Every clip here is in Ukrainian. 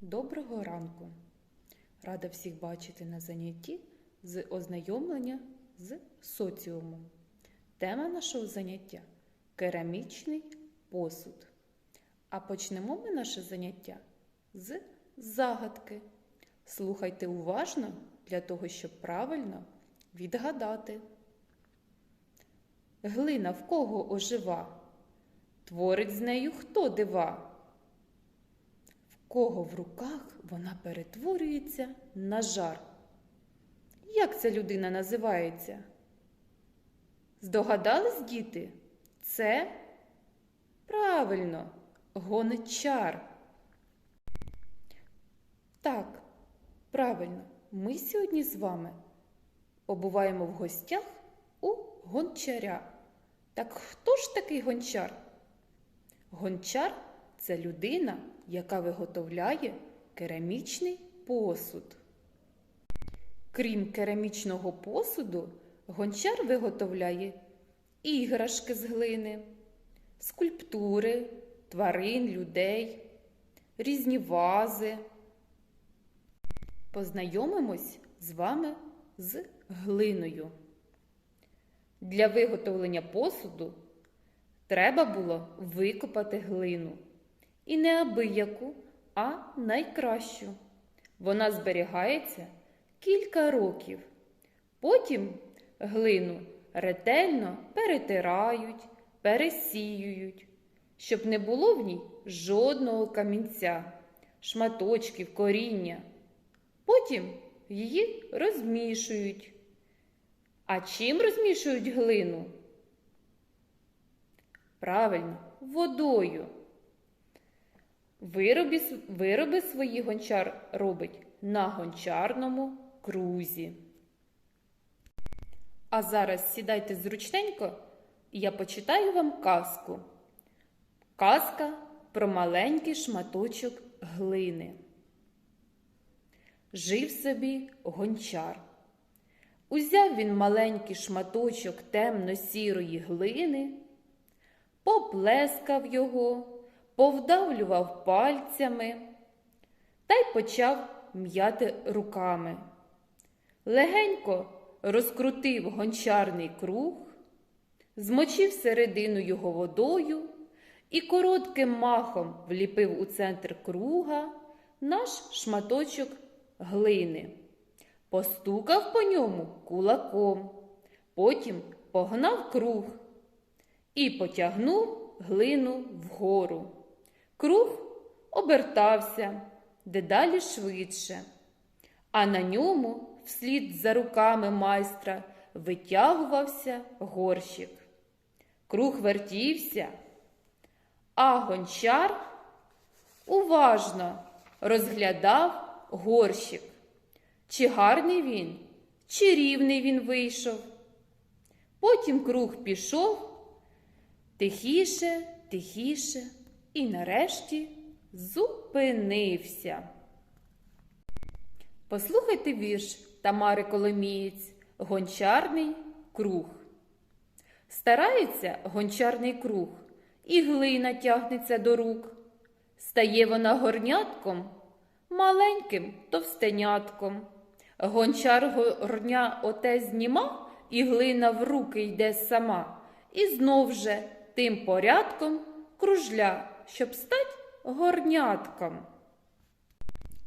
Доброго ранку! Рада всіх бачити на занятті з ознайомлення з соціумом. Тема нашого заняття керамічний посуд. А почнемо ми наше заняття з загадки. Слухайте уважно для того, щоб правильно відгадати. Глина в кого ожива? Творить з нею хто дива? Кого в руках вона перетворюється на жар? Як ця людина називається? Здогадались, діти? Це правильно, гончар. Так, правильно, ми сьогодні з вами побуваємо в гостях у гончаря. Так хто ж такий гончар? Гончар це людина, яка виготовляє керамічний посуд. Крім керамічного посуду, гончар виготовляє іграшки з глини, скульптури, тварин, людей, різні вази. Познайомимось з вами з глиною. Для виготовлення посуду треба було викопати глину. І не абияку, а найкращу. Вона зберігається кілька років. Потім глину ретельно перетирають, пересіюють, щоб не було в ній жодного камінця, шматочків, коріння. Потім її розмішують. А чим розмішують глину? Правильно, водою. Вироби, вироби свої гончар робить на гончарному крузі. А зараз сідайте зручненько, і я почитаю вам казку. Казка про маленький шматочок глини. Жив собі гончар. Узяв він маленький шматочок темно-сірої глини, поплескав його, повдавлював пальцями та й почав м'яти руками. Легенько розкрутив гончарний круг, змочив середину його водою і коротким махом вліпив у центр круга наш шматочок глини. Постукав по ньому кулаком, потім погнав круг і потягнув глину вгору. Круг обертався дедалі швидше, а на ньому, вслід за руками майстра, витягувався горщик. Круг вертівся, а гончар уважно розглядав горщик. Чи гарний він, чи рівний він вийшов. Потім круг пішов тихіше, тихіше і нарешті зупинився. Послухайте вірш Тамари Коломієць Гончарний круг. Старається гончарний круг, і глина тягнеться до рук. Стає вона горнятком, маленьким товстенятком. Гончар горня оте зніма, і глина в руки йде сама, і знов же тим порядком кружля, щоб стать горнятком.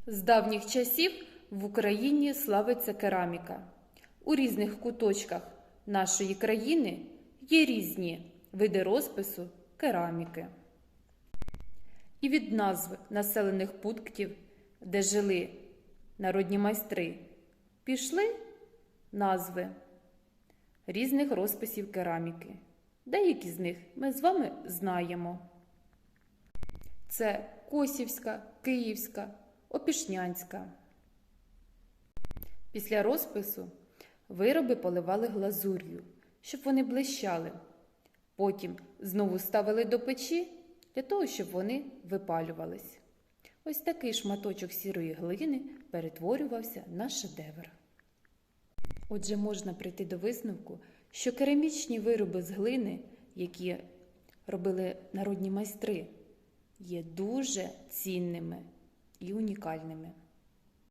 З давніх часів в Україні славиться кераміка. У різних куточках нашої країни є різні види розпису кераміки. І від назв населених пунктів, де жили народні майстри, пішли назви різних розписів кераміки. Деякі з них ми з вами знаємо. Це Косівська, Київська, Опішнянська. Після розпису вироби поливали глазур'ю, щоб вони блищали. Потім знову ставили до печі для того, щоб вони випалювались. Ось такий шматочок сірої глини перетворювався на шедевр. Отже, можна прийти до висновку, що керамічні вироби з глини, які робили народні майстри, є дуже цінними і унікальними.